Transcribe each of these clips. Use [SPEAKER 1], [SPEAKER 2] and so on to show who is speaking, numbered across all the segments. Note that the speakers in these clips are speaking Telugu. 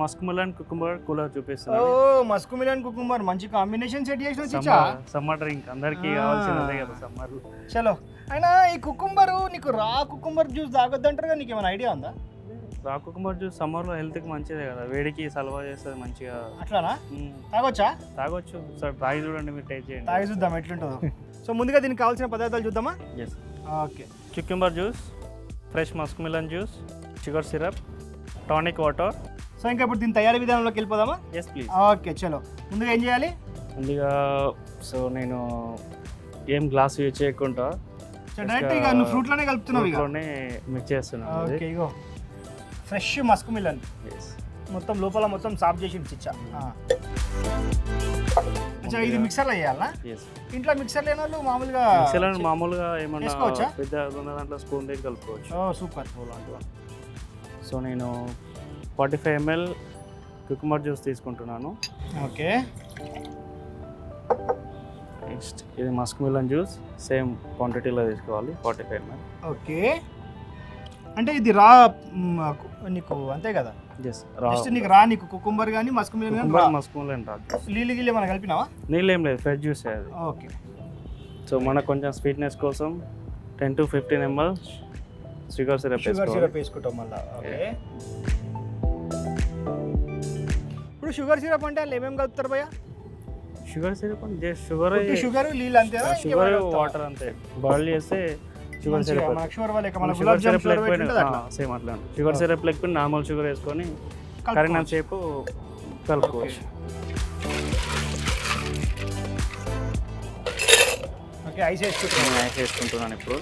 [SPEAKER 1] మస్క్ మిలన్ కుకుంబర్ కూలర్
[SPEAKER 2] ఓ
[SPEAKER 1] చూపిస్తున్నాను
[SPEAKER 2] మస్కు మిలన్ కుకుంబర్ మంచి కాంబినేషన్ సెట్ చేసిన చిచ్చా.
[SPEAKER 1] సమ్మర్ డ్రింక్ అందరికి. కావాల్సినదే కదా సమ్మర్.
[SPEAKER 2] చలో. అయినా ఈ కుకుంబరు నీకు రా కుకుంబర్ జ్యూస్ తాగొద్దంటారు కదా నీకు ఏమైనా ఐడియా ఉందా?
[SPEAKER 1] రా కుకుంబర్ జ్యూస్ సమ్మర్లో హెల్త్కి మంచిదే కదా వేడికి సలవా చేస్తుంది మంచిగా.
[SPEAKER 2] అట్లానా. తాగొచ్చా?
[SPEAKER 1] తాగొచ్చు. సార్ తాగి చూడండి మీరు టేస్ట్ చేయండి.
[SPEAKER 2] తాగి చూద్దాం ఎట్లుంటుందో. సో ముందుగా దీనికి కావాల్సిన పదార్థాలు చూద్దామా?
[SPEAKER 1] Yes
[SPEAKER 2] okay.
[SPEAKER 1] Cucumber juice fresh musk melon juice sugar syrup tonic water
[SPEAKER 2] so ఇంకా ఇప్పుడు దీని తయారీ విధానంలోకి వెళ్ళిపోదామా?
[SPEAKER 1] ఎస్ ప్లీజ్
[SPEAKER 2] ఓకే చలో. ముందుగా ఏం చేయాలి?
[SPEAKER 1] ముందుగా సో నేను ఏం గ్లాస్ యూజ్ చేయకుండా
[SPEAKER 2] డైరెక్ట్ ఇక నువ్వు ఫ్రూట్లోనే కలుపుతున్నావు ఇక.
[SPEAKER 1] ఫ్రూట్లోనే మిక్స్ చేస్తున్నాను.
[SPEAKER 2] ఓకే ఇగో. Fresh musk
[SPEAKER 1] Yes.
[SPEAKER 2] మొత్తం లోపల మొత్తం సాఫ్ చేసి చిచ్చా అచ్చా ఇది మిక్సర్లో వేయాలా?
[SPEAKER 1] Yes.
[SPEAKER 2] ఇంట్లో మిక్సర్ లేని వాళ్ళు మామూలుగా
[SPEAKER 1] మిక్సీలో మామూలుగా ఏమన్నా? పెద్ద దాంట్లో స్పూన్ దగ్గర కలుపుకోవచ్చు.
[SPEAKER 2] సూపర్.
[SPEAKER 1] సో నేను forty five ML cucumber juice తీసుకుంటున్నాను.
[SPEAKER 2] ఓకే.
[SPEAKER 1] నెక్స్ట్ ఇది మస్క్ మిలన్ జ్యూస్ సేమ్ క్వాంటిటీలో తీసుకోవాలి ఫార్టీ ఫైవ్ ఎంఎల్
[SPEAKER 2] ఓకే. అంటే ఇది రా నీకు అంతే కదా?
[SPEAKER 1] ఎస్ రా.
[SPEAKER 2] జస్ట్ నీకు రా నీకు కుకుంబర్ కానీ మస్క్ మిలన్ కానీ రా.
[SPEAKER 1] మస్క్ మిలన్ రాదు
[SPEAKER 2] నీళ్ళు గిల్లి మనం కలిపినావా?
[SPEAKER 1] నీళ్ళు ఏం లేదు ఫ్రెష్ జ్యూస్ అది.
[SPEAKER 2] ఓకే.
[SPEAKER 1] సో మనకు కొంచెం స్వీట్నెస్ కోసం ten to fifteen ML sugar
[SPEAKER 2] syrup
[SPEAKER 1] sugar
[SPEAKER 2] syrup వేసుకుంటాం మళ్ళీ. ఓకే. ఇప్పుడు షుగర్ సిరప్ అంటే వాళ్ళు ఏమేమి కలుపుతారు భయ్య?
[SPEAKER 1] షుగర్ సిరప్ అంటే షుగర్
[SPEAKER 2] షుగర్ నీళ్ళు అంతేనా
[SPEAKER 1] షుగర్ వాటర్ అంతే. బాయిల్ చేస్తే షుగర్ సిరప్.
[SPEAKER 2] షుగర్
[SPEAKER 1] సిరప్
[SPEAKER 2] అట్లా.
[SPEAKER 1] సేమ్ అట్లా. షుగర్ సిరప్ లేకపోతే నార్మల్ షుగర్ వేసుకొని కరిగినంత సేపు కలుపుకోవచ్చు.
[SPEAKER 2] ఓకే ఐస్ వేసుకుంటాం
[SPEAKER 1] నేను యాడ్ చేసుకుంటున్నాను ఇప్పుడు.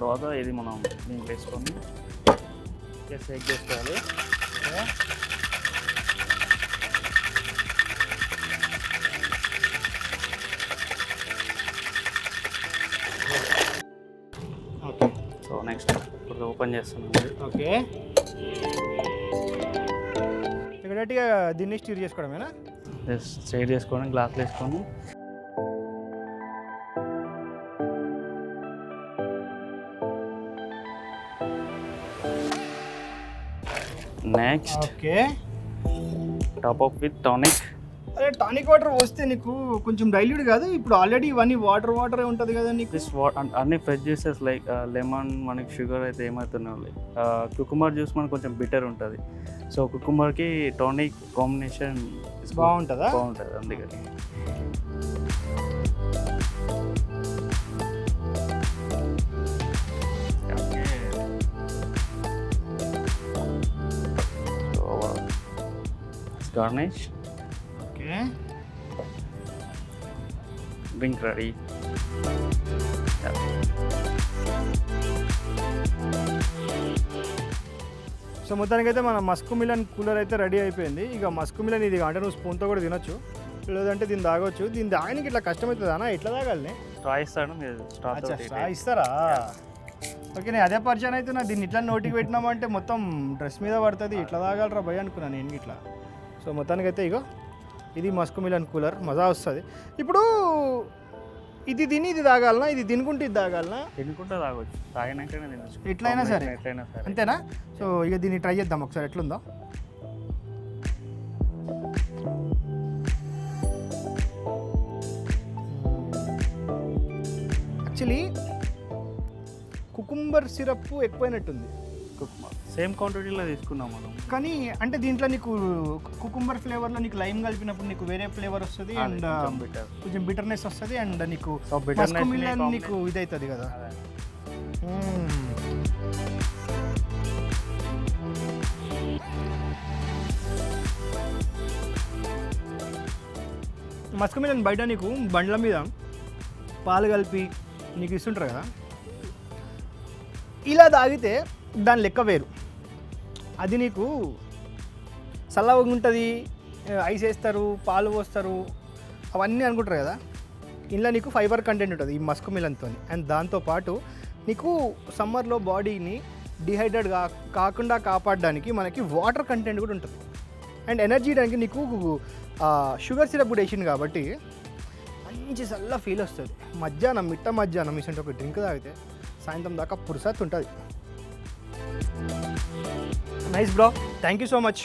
[SPEAKER 1] తర్వాత ఇది మనం దీంట్లో వేసుకొని షేక్ చేసుకోవాలి.
[SPEAKER 2] ఓకే.
[SPEAKER 1] సో నెక్స్ట్ ఇప్పుడు ఓపెన్ చేస్తున్నాను.
[SPEAKER 2] ఓకే. ఇక్కడ డైరెక్ట్గా దీన్ని స్టీర్ చేసుకోవడమేనా?
[SPEAKER 1] జస్ట్ స్ట్రైట్ చేసుకొని గ్లాస్ వేసుకొని next
[SPEAKER 2] okay.
[SPEAKER 1] Top up with tonic
[SPEAKER 2] అదే టానిక్ వాటర్ వస్తే నీకు కొంచెం డైల్యూట్ కాదు ఇప్పుడు ఆల్రెడీ ఇవన్నీ వాటర్ వాటర్ ఉంటుంది కదా నీకు?
[SPEAKER 1] దిస్ అన్ని ఫ్రెష్ జ్యూసెస్ లైక్ లెమన్ మనకి షుగర్ అయితే ఏమవుతున్నాయి కుకుమర్ జ్యూస్ మనకు కొంచెం బిటర్ ఉంటుంది. సో కుకుమర్కి టానిక్ కాంబినేషన్
[SPEAKER 2] బాగుంటుందా?
[SPEAKER 1] బాగుంటుంది అందుకని garnish
[SPEAKER 2] okay
[SPEAKER 1] drink ready
[SPEAKER 2] so మొత్తానికైతే మన మస్క్ మిలన్ కూలర్ అయితే రెడీ అయిపోయింది. ఇక మస్క్ మిలన్ ఇది అంటే నువ్వు స్పూన్తో కూడా తినొచ్చు. లేదంటే దీన్ని తాగొచ్చు. దీన్ని తాగడానికి ఇట్లా కష్టమవుతుంది అన్న? ఎట్లా తాగాలి
[SPEAKER 1] స్ట్రా ఇస్తాను మీరు స్ట్రా
[SPEAKER 2] ఇస్తారా? ఓకే నేను అదే పరిచయం అవుతున్నా. దీన్ని ఇట్లా నోటికి పెట్టినామంటే మొత్తం డ్రెస్ మీద పడుతుంది. ఇట్లా తాగలరా భయ అనుకున్నాను నేను ఇట్లా. సో మొత్తానికైతే ఇగో ఇది మస్క్ మిలన్ కూలర్ మజా వస్తుంది. ఇప్పుడు ఇది తిని ఇది తాగాలనా? ఇది తినుకుంటే ఇది తాగాలనా?
[SPEAKER 1] తినుకుంటే తాగొచ్చు. తాగినాకనే తినొచ్చు.
[SPEAKER 2] ఎట్లయినా సరే.
[SPEAKER 1] ఎట్లయినా సరే.
[SPEAKER 2] అంతేనా? సో ఇక దీన్ని ట్రై చేద్దాం ఒకసారి. ఎట్లుందో? యాక్చువల్లీ కుకుంబర్ సిరప్ ఎక్కువైనట్టుంది.
[SPEAKER 1] సేమ్ క్వాంటిటీలో తీసుకున్నాం మనం.
[SPEAKER 2] కానీ అంటే దీంట్లో నీకు కుకుంబర్ ఫ్లేవర్లో నీకు లైమ్ కలిపినప్పుడు నీకు వేరే ఫ్లేవర్ వస్తుంది అండ్ కొంచెం బిటర్నెస్ వస్తుంది అండ్ నీకు నీకు ఇదవుతుంది కదా. మ్మ్. మస్క్ మిలన్ బయట నీకు బండ్ల మీద పాలు కలిపి నీకు ఇస్తుంటారు కదా. ఇలా తాగితే దాని లెక్క వేరు. అది నీకు చల్లగా ఉంటుంది ఐస్ వేస్తారు పాలు పోస్తారు అవన్నీ అనుకుంటారు కదా. ఇందులో నీకు ఫైబర్ కంటెంట్ ఉంటుంది ఈ మస్క్ మిలన్తో అండ్ దాంతోపాటు నీకు సమ్మర్లో బాడీని డిహైడ్రేట్ కా కాకుండా కాపాడడానికి మనకి వాటర్ కంటెంట్ కూడా ఉంటుంది. అండ్ ఎనర్జీ దానికి నీకు షుగర్ సిరప్ కూడా వేసింది కాబట్టి మంచి చల్ల ఫీల్ వస్తుంది. మధ్యాహ్నం మిట్ట మధ్యాహ్నం ఇసంటే ఒక డ్రింక్ తాగితే సాయంత్రం దాకా పురుసత్ ఉంటుంది nice bro thank you so much